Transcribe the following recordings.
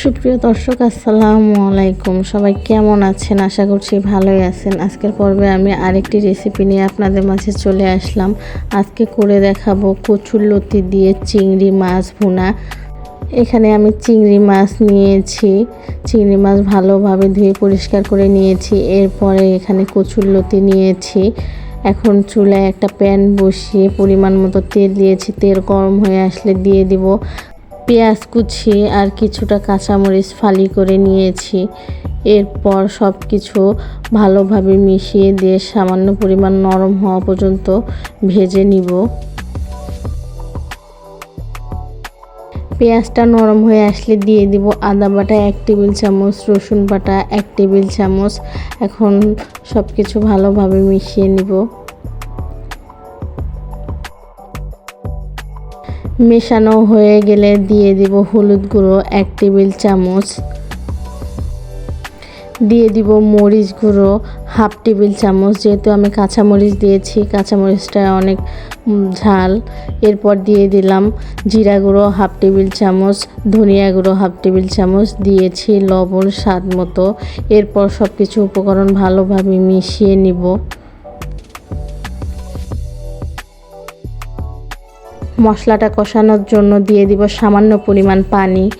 সুপ্রিয় দর্শক, আসসালামু আলাইকুম। সবাই কেমন আছেন? আশা করছি ভালোই আছেন। আজকের পর্বে আমি আরেকটি রেসিপি নিয়ে আপনাদের মাঝে চলে আসলাম। আজকে করে দেখাবো কচুর লতি দিয়ে চিংড়ি মাছ ভুনা। এখানে আমি চিংড়ি মাছ নিয়েছি। চিংড়ি মাছ ভালোভাবে ধুয়ে পরিষ্কার করে নিয়েছি। এরপরে এখানে কচুর লতি নিয়েছি। এখন চুলায় একটা প্যান বসিয়ে পরিমাণ মতো তেল দিয়েছি। তেল গরম হয়ে আসলে দিয়ে দিব। পেঁয়াজ কুচি আর কিছুটা কাঁচামরিচ ফালি করে নিয়েছি। এরপর সব কিছু ভালোভাবে মিশিয়ে দিয়ে সামান্য পরিমাণ নরম হওয়া পর্যন্ত ভেজে নিব। পেঁয়াজটা নরম হয়ে আসলে দিয়ে দিব আদা বাটা, এক টেবিল চামচ, রসুন বাটা, এক টেবিল চামচ। এখন সব কিছু ভালোভাবে মিশিয়ে নিব। মেশানো হয়ে গেলে দিয়ে দিব হলুদ গুঁড়ো, এক টেবিল চামচ। দিয়ে দিব মরিচ গুঁড়ো, হাফ টেবিল চামচ। যেহেতু আমি কাঁচামরিচ দিয়েছি, কাঁচামরিচটা অনেক ঝাল। এরপর দিয়ে দিলাম জিরা গুঁড়ো, হাফ টেবিল চামচ। ধনিয়া গুঁড়ো, হাফ টেবিল চামচ। দিয়েছি লবণ স্বাদ মতো। এরপর সব কিছু উপকরণ ভালোভাবে মিশিয়ে নিব। মশলাটা কষানোর জন্য দিয়ে দিব সামান্য পরিমাণ পানি।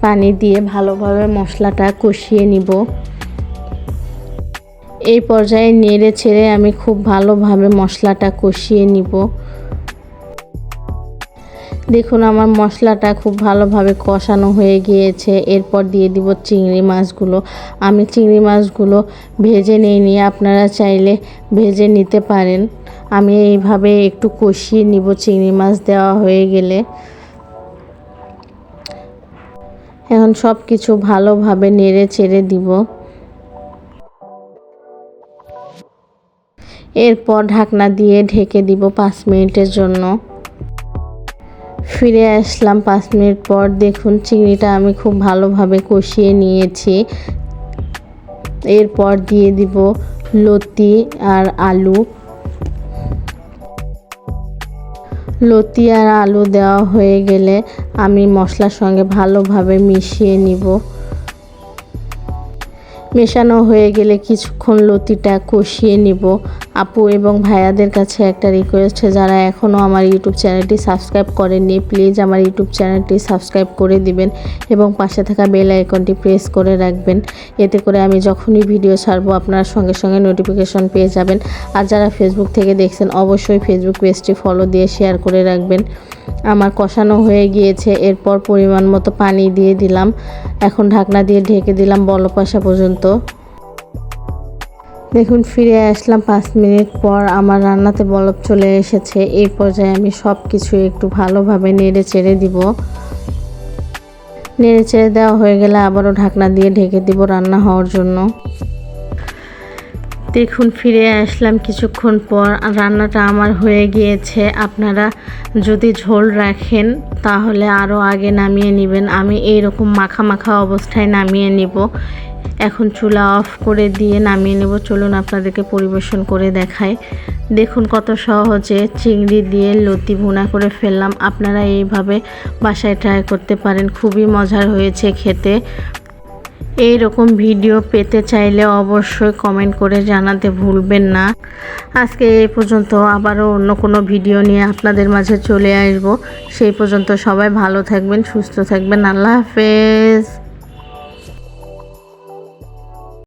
পানি দিয়ে ভালোভাবে মশলাটা কষিয়ে নিব। এই পর্যায়ে নেড়ে ছেড়ে আমি খুব ভালোভাবে মশলাটা কষিয়ে নিব। দেখুন আমার মশলাটা খুব ভালোভাবে কষানো হয়ে গিয়েছে। এরপর দিয়ে দিব চিংড়ি মাছগুলো। আমি চিংড়ি মাছগুলো ভেজে নিয়ে আপনারা চাইলে ভেজে নিতে পারেন। আমি এইভাবে একটু কষিয়ে নিব, চিংড়ি মাছ দেওয়া হয়ে গেলে। এখন সব কিছু ভালোভাবে নেড়ে চেড়ে দিব। এরপর ঢাকনা দিয়ে ঢেকে দিব পাঁচ মিনিটের জন্য। ফিরে আসলাম পাঁচ মিনিট পর। দেখুন, চিংড়িটা আমি খুব ভালোভাবে কষিয়ে নিয়েছি। এরপর দিয়ে দিব লতি আর আলু। লতি আর আলু দেওয়া হয়ে গেলে আমি মশলার সঙ্গে ভালোভাবে মিশিয়ে নিব। মেশানো হয়ে গেলে কিছুক্ষণ লতিটা কষিয়ে নিব। আপু এবং ভাইয়াদের কাছে একটা রিকোয়েস্ট যারা এখনও আমার ইউটিউব চ্যানেলটি সাবস্ক্রাইব করেননি প্লিজ আমার ইউটিউব চ্যানেলটি সাবস্ক্রাইব করে দিবেন এবং পাশে থাকা বেল আইকনটি প্রেস করে রাখবেন। এতে করে আমি যখনই ভিডিও ছাড়বো, আপনারা সঙ্গে সঙ্গে নোটিফিকেশন পেয়ে যাবেন। আর যারা ফেসবুক থেকে দেখছেন, অবশ্যই ফেসবুক পেজটি ফলো দিয়ে শেয়ার করে রাখবেন। আমার কষানো হয়ে গিয়েছে, এরপর পরিমাণ মতো পানি দিয়ে দিলাম। এখন ঢাকনা দিয়ে ঢেকে দিলাম বলপাশা পর্যন্ত। দেখুন, ফিরে আসলাম পাঁচ মিনিট পর আমার রান্নাতে বলব চলে এসেছে। এই পর্যায়ে আমি সব কিছু একটু ভালোভাবে নেড়ে চেড়ে দিব। নেড়ে চেড়ে দেওয়া হয়ে গেলে আবারও ঢাকনা দিয়ে ঢেকে দিব রান্না হওয়ার জন্য। দেখুন, ফিরে আসলাম কিছুক্ষণ পর। রান্নাটা আমার হয়ে গিয়েছে। আপনারা যদি ঝোল রাখেন, তাহলে আরও আগে নামিয়ে নেবেন। আমি এই রকম মাখা মাখা অবস্থায় নামিয়ে নিব। এখন চুলা অফ করে দিয়ে নামিয়ে নেব। চলুন আপনাদেরকে পরিবেশন করে দেখাই। দেখুন কত সহজে চিংড়ি দিয়ে লতি ভুনা করে ফেললাম। আপনারা এইভাবে বাসায় ট্রাই করতে পারেন। খুবই মজার হয়েছে খেতে। এই রকম ভিডিও পেতে চাইলে অবশ্যই কমেন্ট করে জানাতে ভুলবেন না। আজকে এই পর্যন্ত আবারও অন্য কোনো ভিডিও নিয়ে আপনাদের মাঝে চলে আসব। সেই পর্যন্ত সবাই ভালো থাকবেন, সুস্থ থাকবেন। আল্লাহ হাফেজ।